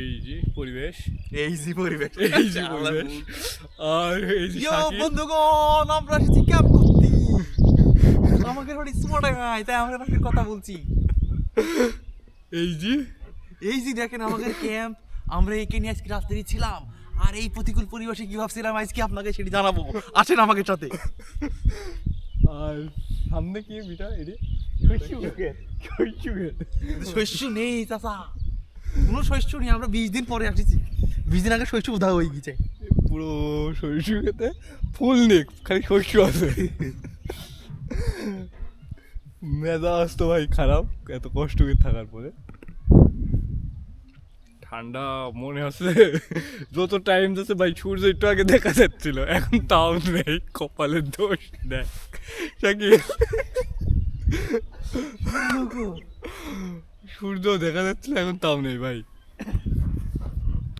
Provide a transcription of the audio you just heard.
এই যে পরিবেশ। এই জি পরিবেশ। এই যে পরিবেশ। আর এই যে বন্ধুগণ আমরা এসেছি ক্যাম্প করতে আমাকে থোড়ি স্মার্ট হয় তাই আমরা আপনাকে কথা বলছি। এই যে? এই যে দেখেন আমাদের ক্যাম্প আমরা একে নিয়ে আজকে রাস্তায় ছিলাম। আর এই প্রতিকূল পরিবেশে কি ভাবছিলাম আজকে আপনাকে সেটি জানাব? আসেন আমাকে সাথে। আর সামনে কি বিটা? এটি? শস্য নেই চাচা। কোনো শস্য নেই আমরা বিশ দিন পরে আসছি। বিশ দিন আগে শস্য উধা হয়ে গেছে পুরো শস্য খেতে ফুল নেক খালি শস্য আছে। মেজাজ তো ভাই খারাপ এত কষ্ট করে থাকার পরে। ঠান্ডা মনে হচ্ছে যত টাইম যাচ্ছে ভাই সূর্য একটু আগে দেখা যাচ্ছিল এখন তাও নেই কপালের দোষ দেখ সূর্য দেখা যাচ্ছিল এখন তাও নেই ভাই।